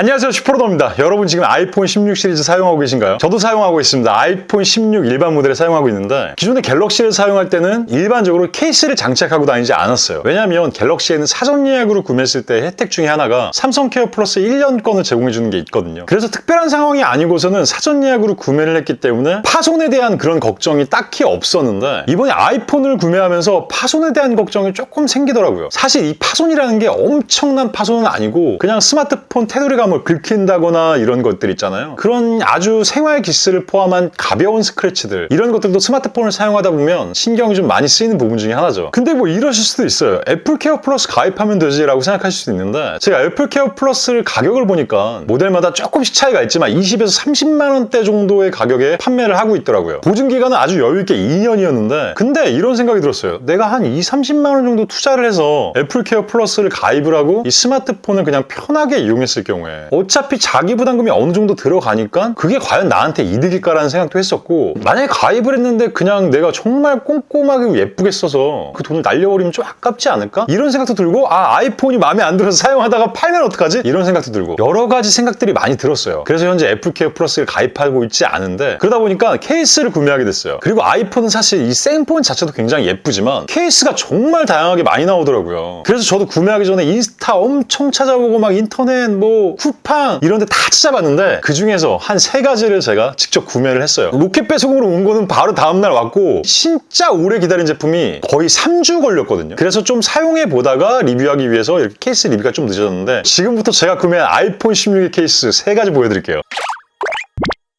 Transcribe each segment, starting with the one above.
안녕하세요. 슈퍼로더입니다. 여러분 지금 아이폰 16 시리즈 사용하고 계신가요? 저도 사용하고 있습니다. 아이폰 16 일반 모델을 사용하고 있는데 기존의 갤럭시를 사용할 때는 일반적으로 케이스를 장착하고 다니지 않았어요. 왜냐하면 갤럭시에는 사전 예약으로 구매했을 때 혜택 중에 하나가 삼성 케어 플러스 1년권을 제공해 주는 게 있거든요. 그래서 특별한 상황이 아니고서는 사전 예약으로 구매를 했기 때문에 파손에 대한 그런 걱정이 딱히 없었는데 이번에 아이폰을 구매하면서 파손에 대한 걱정이 조금 생기더라고요. 사실 이 파손이라는 게 엄청난 파손은 아니고 그냥 스마트폰 테두리가 뭐 긁힌다거나 이런 것들 있잖아요. 그런 아주 생활 기스를 포함한 가벼운 스크래치들 이런 것들도 스마트폰을 사용하다 보면 신경이 좀 많이 쓰이는 부분 중에 하나죠. 근데 뭐 이러실 수도 있어요. 애플 케어 플러스 가입하면 되지라고 생각하실 수도 있는데 제가 애플 케어 플러스를 가격을 보니까 모델마다 조금씩 차이가 있지만 20에서 30만 원대 정도의 가격에 판매를 하고 있더라고요. 보증 기간은 아주 여유 있게 2년이었는데 근데 이런 생각이 들었어요. 내가 한 2, 30만 원 정도 투자를 해서 애플 케어 플러스를 가입을 하고 이 스마트폰을 그냥 편하게 이용했을 경우에 어차피 자기 부담금이 어느 정도 들어가니까 그게 과연 나한테 이득일까라는 생각도 했었고 만약에 가입을 했는데 그냥 내가 정말 꼼꼼하게 예쁘게 써서 그 돈을 날려버리면 좀 아깝지 않을까? 이런 생각도 들고 아 아이폰이 마음에 안 들어서 사용하다가 팔면 어떡하지? 이런 생각도 들고 여러 가지 생각들이 많이 들었어요. 그래서 현재 애플케어 플러스를 가입하고 있지 않은데 그러다 보니까 케이스를 구매하게 됐어요. 그리고 아이폰은 사실 이 생폰 자체도 굉장히 예쁘지만 케이스가 정말 다양하게 많이 나오더라고요. 그래서 저도 구매하기 전에 인스타 엄청 찾아보고 막 인터넷 뭐 쿠팡 이런 데 다 찾아봤는데 그 중에서 한 세 가지를 제가 직접 구매를 했어요. 로켓 배송으로 온 거는 바로 다음날 왔고 진짜 오래 기다린 제품이 거의 3주 걸렸거든요. 그래서 좀 사용해 보다가 리뷰하기 위해서 이렇게 케이스 리뷰가 좀 늦어졌는데 지금부터 제가 구매한 아이폰 16의 케이스 세 가지 보여드릴게요.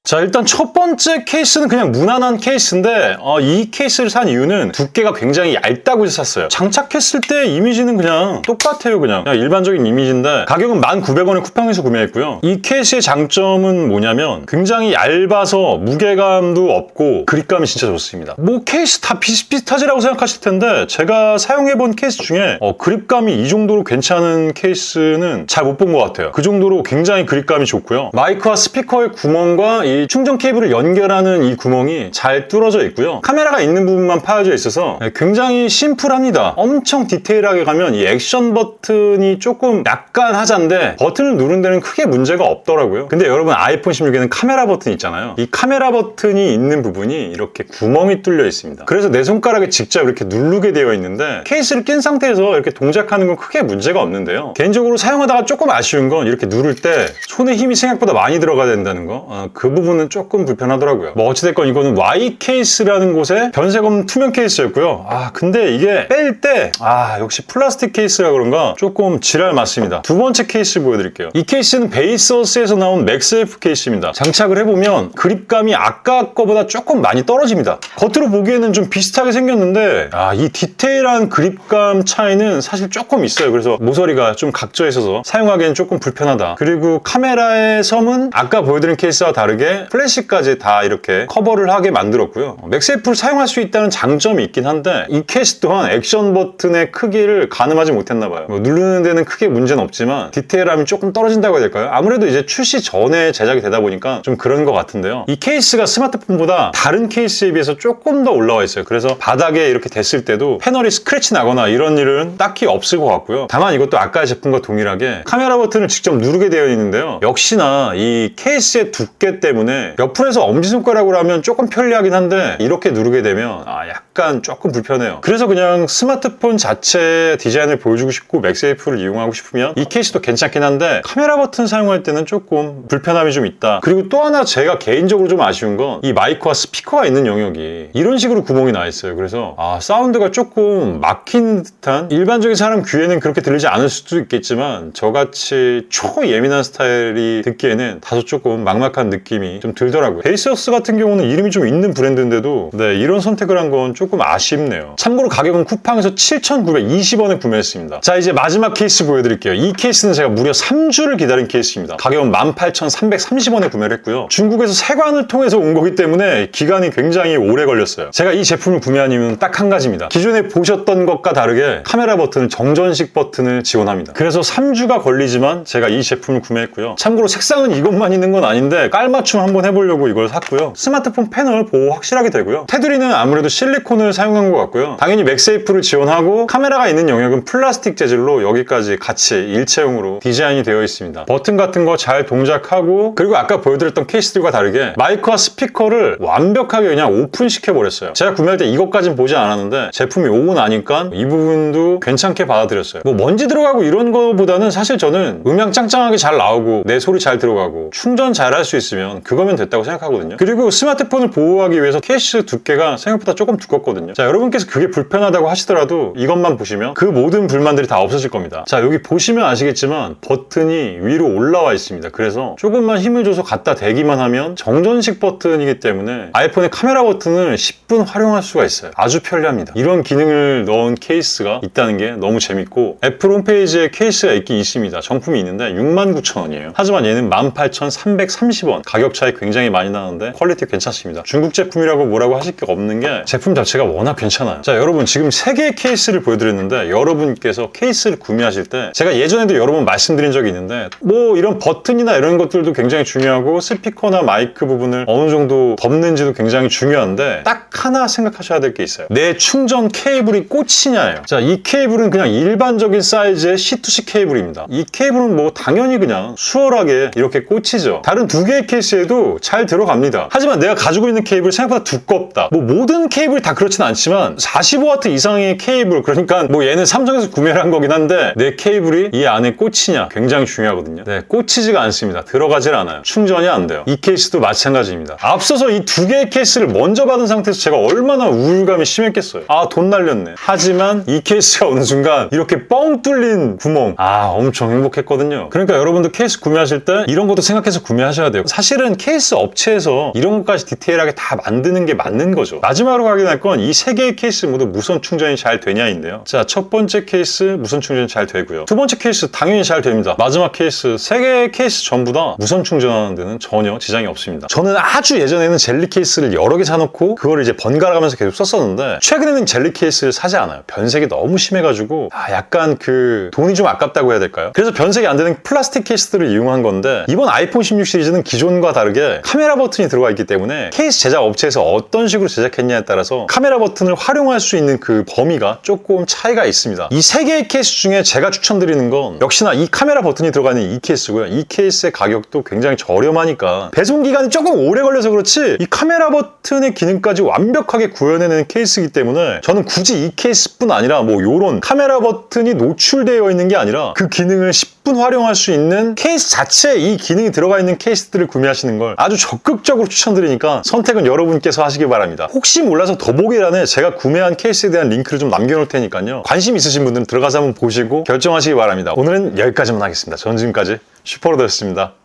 자 일단 첫 번째 케이스는 그냥 무난한 케이스인데 어, 이 케이스를 산 이유는 두께가 굉장히 얇다고 해서 샀어요. 장착했을 때 이미지는 그냥 똑같아요 그냥, 그냥 일반적인 이미지인데 가격은 1,900원에 쿠팡에서 구매했고요. 이 케이스의 장점은 뭐냐면 굉장히 얇아서 무게감도 없고 그립감이 진짜 좋습니다. 뭐 케이스 다 비슷비슷하지라고 생각하실 텐데 제가 사용해본 케이스 중에 어, 그립감이 이 정도로 괜찮은 케이스는 잘 못 본 것 같아요. 그 정도로 굉장히 그립감이 좋고요. 마이크와 스피커의 구멍과 이 충전 케이블을 연결하는 이 구멍이 잘 뚫어져 있고요. 카메라가 있는 부분만 파여져 있어서 굉장히 심플합니다. 엄청 디테일하게 가면 이 액션 버튼이 조금 약간 하자인데 버튼을 누른 데는 크게 문제가 없더라고요. 근데 여러분 아이폰 16에는 카메라 버튼 있잖아요. 이 카메라 버튼이 있는 부분이 이렇게 구멍이 뚫려 있습니다. 그래서 내 손가락에 직접 이렇게 누르게 되어 있는데 케이스를 낀 상태에서 이렇게 동작하는 건 크게 문제가 없는데요. 개인적으로 사용하다가 조금 아쉬운 건 이렇게 누를 때 손에 힘이 생각보다 많이 들어가야 된다는 거. 어, 그 부분 부분은 조금 불편하더라고요. 뭐 어찌됐건 이거는 Y 케이스라는 곳에 변색없는 투명 케이스였고요. 아 근데 이게 뺄 때 아 역시 플라스틱 케이스라 그런가 조금 지랄 맞습니다. 두 번째 케이스 보여드릴게요. 이 케이스는 베이서스에서 나온 맥스F 케이스입니다. 장착을 해보면 그립감이 아까 거보다 조금 많이 떨어집니다. 겉으로 보기에는 좀 비슷하게 생겼는데 아 이 디테일한 그립감 차이는 사실 조금 있어요. 그래서 모서리가 좀 각져 있어서 사용하기엔 조금 불편하다. 그리고 카메라의 섬은 아까 보여드린 케이스와 다르게 플래시까지 다 이렇게 커버를 하게 만들었고요. 맥스애플을 사용할 수 있다는 장점이 있긴 한데 이 케이스 또한 액션 버튼의 크기를 가늠하지 못했나 봐요. 뭐 누르는 데는 크게 문제는 없지만 디테일함이 조금 떨어진다고 해야 될까요? 아무래도 이제 출시 전에 제작이 되다 보니까 좀 그런 것 같은데요. 이 케이스가 스마트폰보다 다른 케이스에 비해서 조금 더 올라와 있어요. 그래서 바닥에 이렇게 됐을 때도 패널이 스크래치 나거나 이런 일은 딱히 없을 것 같고요. 다만 이것도 아까의 제품과 동일하게 카메라 버튼을 직접 누르게 되어 있는데요. 역시나 이 케이스의 두께 때문에 옆으로해서 엄지손가락으로 하면 조금 편리하긴 한데 이렇게 누르게 되면 아 약간 조금 불편해요. 그래서 그냥 스마트폰 자체 디자인을 보여주고 싶고 맥세이프를 이용하고 싶으면 이 케이스도 괜찮긴 한데 카메라 버튼 사용할 때는 조금 불편함이 좀 있다. 그리고 또 하나 제가 개인적으로 좀 아쉬운 건 이 마이크와 스피커가 있는 영역이 이런 식으로 구멍이 나 있어요. 그래서 아 사운드가 조금 막힌 듯한 일반적인 사람 귀에는 그렇게 들리지 않을 수도 있겠지만 저같이 초예민한 스타일이 듣기에는 다소 조금 막막한 느낌이 좀 들더라고요. 베이스어스 같은 경우는 이름이 좀 있는 브랜드인데도 네, 이런 선택을 한 건 조금 아쉽네요. 참고로 가격은 쿠팡에서 7,920원에 구매했습니다. 자 이제 마지막 케이스 보여드릴게요. 이 케이스는 제가 무려 3주를 기다린 케이스입니다. 가격은 18,330원에 구매를 했고요. 중국에서 세관을 통해서 온 거기 때문에 기간이 굉장히 오래 걸렸어요. 제가 이 제품을 구매한 이유는 딱 한 가지입니다. 기존에 보셨던 것과 다르게 카메라 버튼을 정전식 버튼을 지원합니다. 그래서 3주가 걸리지만 제가 이 제품을 구매했고요. 참고로 색상은 이것만 있는 건 아닌데 깔맞춤 한번 해보려고 이걸 샀고요. 스마트폰 패널 보호 확실하게 되고요. 테두리는 아무래도 실리콘 을 사용한 것 같고요. 당연히 맥세이프를 지원하고 카메라가 있는 영역은 플라스틱 재질로 여기까지 같이 일체형으로 디자인이 되어 있습니다. 버튼 같은 거 잘 동작하고 그리고 아까 보여드렸던 케이스들과 다르게 마이크와 스피커를 완벽하게 그냥 오픈시켜 버렸어요. 제가 구매할 때 이것까진 보지 않았는데 제품이 오고 나니까 이 부분도 괜찮게 받아들였어요. 뭐 먼지 들어가고 이런 거보다는 사실 저는 음향 짱짱하게 잘 나오고 내 소리 잘 들어가고 충전 잘 할 수 있으면 그거면 됐다고 생각하거든요. 그리고 스마트폰을 보호하기 위해서 케이스 두께가 생각보다 조금 두껍 거든요. 자, 여러분께서 그게 불편하다고 하시더라도 이것만 보시면 그 모든 불만들이 다 없어질 겁니다. 자, 여기 보시면 아시겠지만 버튼이 위로 올라와 있습니다. 그래서 조금만 힘을 줘서 갖다 대기만 하면 정전식 버튼이기 때문에 아이폰의 카메라 버튼을 10분 활용할 수가 있어요. 아주 편리합니다. 이런 기능을 넣은 케이스가 있다는 게 너무 재밌고 애플 홈페이지에 케이스가 있긴 있습니다. 정품이 있는데 69,000원이에요. 하지만 얘는 18,330원. 가격 차이 굉장히 많이 나는데 퀄리티 괜찮습니다. 중국 제품이라고 뭐라고 하실 게 없는 게 제품 자체 가 워낙 괜찮아요. 자, 여러분 지금 세 개의 케이스를 보여드렸는데 여러분께서 케이스를 구매하실 때 제가 예전에도 여러 번 말씀드린 적이 있는데 뭐 이런 버튼이나 이런 것들도 굉장히 중요하고 스피커나 마이크 부분을 어느 정도 덮는지도 굉장히 중요한데 딱 하나 생각하셔야 될 게 있어요. 내 충전 케이블이 꽂히냐예요. 자, 이 케이블은 그냥 일반적인 사이즈의 C2C 케이블입니다. 이 케이블은 뭐 당연히 그냥 수월하게 이렇게 꽂히죠. 다른 두 개의 케이스에도 잘 들어갑니다. 하지만 내가 가지고 있는 케이블 생각보다 두껍다. 뭐 모든 케이블이 다 그렇진 않지만 45W 이상의 케이블 그러니까 뭐 얘는 삼성에서 구매를 한 거긴 한데 내 케이블이 이 안에 꽂히냐 굉장히 중요하거든요. 네, 꽂히지가 않습니다. 들어가질 않아요. 충전이 안 돼요. 이 케이스도 마찬가지입니다. 앞서서 이 두 개의 케이스를 먼저 받은 상태에서 제가 얼마나 우울감이 심했겠어요. 아, 돈 날렸네. 하지만 이 케이스가 어느 순간 이렇게 뻥 뚫린 구멍. 아, 엄청 행복했거든요. 그러니까 여러분도 케이스 구매하실 때 이런 것도 생각해서 구매하셔야 돼요. 사실은 케이스 업체에서 이런 것까지 디테일하게 다 만드는 게 맞는 거죠. 마지막으로 확인할 건이 세 개의 케이스 모두 무선 충전이 잘 되냐인데요. 자, 첫 번째 케이스 무선 충전이 잘 되고요. 두 번째 케이스 당연히 잘 됩니다. 마지막 케이스 세 개의 케이스 전부 다 무선 충전하는 데는 전혀 지장이 없습니다. 저는 아주 예전에는 젤리 케이스를 여러 개 사놓고 그걸 이제 번갈아 가면서 계속 썼었는데 최근에는 젤리 케이스를 사지 않아요. 변색이 너무 심해가지고 아, 약간 그 돈이 좀 아깝다고 해야 될까요? 그래서 변색이 안 되는 플라스틱 케이스들을 이용한 건데 이번 아이폰 16 시리즈는 기존과 다르게 카메라 버튼이 들어가 있기 때문에 케이스 제작 업체에서 어떤 식으로 제작했냐에 따라서 카메라 버튼을 활용할 수 있는 그 범위가 조금 차이가 있습니다. 이 세 개의 케이스 중에 제가 추천드리는 건 역시나 이 카메라 버튼이 들어가 있는 이 케이스고요. 이 케이스의 가격도 굉장히 저렴하니까 배송 기간이 조금 오래 걸려서 그렇지 이 카메라 버튼의 기능까지 완벽하게 구현해내는 케이스이기 때문에 저는 굳이 이 케이스뿐 아니라 뭐 요런 카메라 버튼이 노출되어 있는 게 아니라 그 기능을 10분 활용할 수 있는 케이스 자체에 이 기능이 들어가 있는 케이스들을 구매하시는 걸 아주 적극적으로 추천드리니까 선택은 여러분께서 하시기 바랍니다. 혹시 몰라서 더보기란에 제가 구매한 케이스에 대한 링크를 좀 남겨놓을 테니까요. 관심 있으신 분들은 들어가서 한번 보시고 결정하시기 바랍니다. 오늘은 여기까지만 하겠습니다. 저는 지금까지 슈퍼로드였습니다.